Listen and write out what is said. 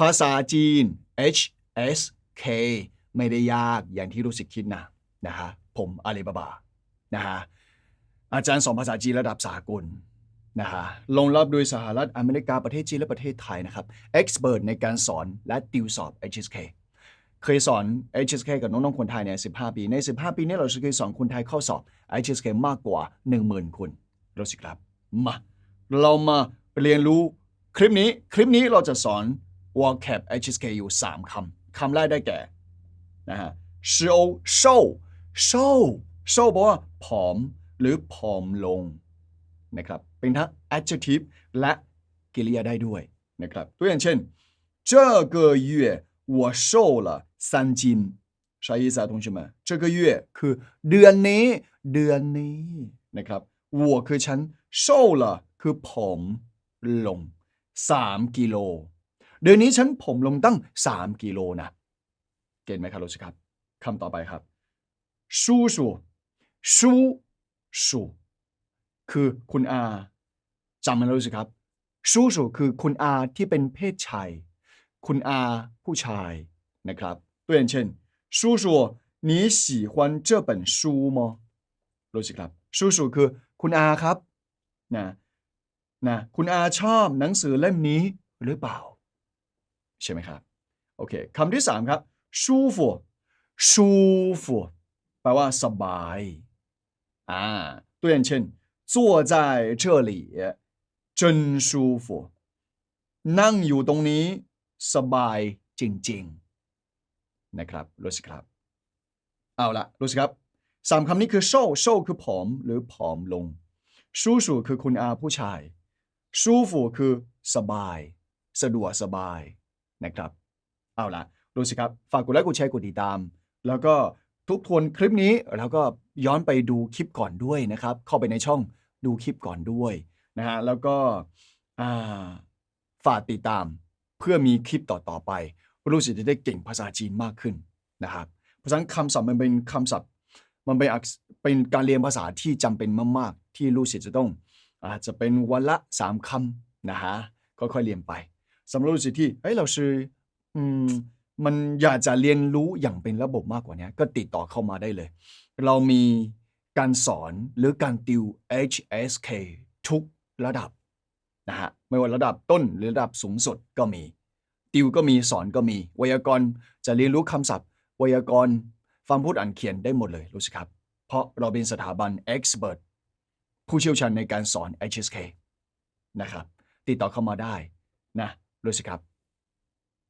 ภาษาจีน HSK ไม่ได้ยากอย่างที่รู้สึกคิดนะนะฮะผมอาลีบาบานะฮะอาจารย์สอนภาษาจีนระดับสากลนะฮะลงรับโดยสหรัฐอเมริกาประเทศจีนและประเทศไทยนะครับ expert ในการสอนและติวสอบ HSK เคยสอน HSK กับน้องๆคนไทยเนี่ย15 ปี ใน 15 ปีนี้เราจะเคยสอนคนไทยเข้าสอบ HSK มากกว่า 10,000 คนรู้สึกครับมาเรามาเรียนรู้คลิปนี้คลิปนี้เราจะสอน vocab HSK อยู่ 3 คำ คำแรกได้แก่ นะฮะโชว์โชว์โชว์โชว์แปลว่าผอม หรือผอมลงนะครับ เป็นทั้ง adjective และกริยาได้ด้วยนะครับ ตัวอย่างเช่น这个月我瘦了三斤啥意思啊，同学们？这个月คือเดือนนี้ เดือนนี้นะครับ我คือฉัน瘦了คือผมลง 3 กิโล เดือนนี้ฉันผมลงตั้ง 3 กิโลนะ เก็ตไหมครับรู้สึกครับคำต่อไปครับชูชูชูชูคือคุณอาจำมันรู้สึกครับชูชูคือคุณอาที่เป็นเพศชาย คุณอาผู้ชายนะครับ ตัวอย่างเช่นชูชู你喜欢这本书吗รู้สึกครับชูชูคือคุณอาครับนะนะคุณอาชอบหนังสือเล่มนี้หรือเปล่า ใช่ไหมครับ โอเคคำที่สามครับ舒服舒服แปลว่าสบายอ่าตัวอย่างเช่น坐在这里真舒服นั่งอยู่ตรงนี้สบายจริงๆ นะครับรู้สึกครับ เอาละรู้สึกครับสามคำนี้คือโซ่โซ่คือผอมหรือผอมลงชูสูคือคุณอาผู้ชาย ชูฟูคือสบาย สะดวกสบาย นะครับ เอาละรู้สิครับ ฝากกดไลค์กดแชร์กดติดตาม แล้วก็ทุกทวนคลิปนี้แล้วก็ย้อนไปดูคลิปก่อนด้วยนะครับ เข้าไปในช่องดูคลิปก่อนด้วยนะฮะแล้วก็ฝากติดตามเพื่อมีคลิปต่อๆไปรู้สึกจะได้เก่งภาษาจีนมากขึ้นนะครับเพราะฉะนั้นคำศัพท์มันเป็นคำศัพท์มันเป็นกษเป็นการเรียนภาษาที่จำเป็นมากๆ ที่รู้สึกจะต้องอาจจะเป็นวันละสามคำนะฮะค่อยๆเรียนไป สำหรับรู้สึกที่เฮ้ยเราชื่ออืมมันอยากจะเรียนรู้อย่างเป็นระบบมากกว่านี้ก็ติดต่อเข้ามาได้เลย เรามีการสอนหรือการติว HSK ทุกระดับนะฮะไม่ว่าระดับต้นหรือระดับสูงสุดก็มี ติวก็มีสอนก็มี ไวยากรณ์จะเรียนรู้คำศัพท์ ไวยากรณ์ฟังพูดอ่านเขียนได้หมดเลยรู้สึกครับ เพราะเราเป็นสถาบัน expert ผู้เชี่ยวชาญในการสอน HSK นะครับ ติดต่อเข้ามาได้นะ løsecap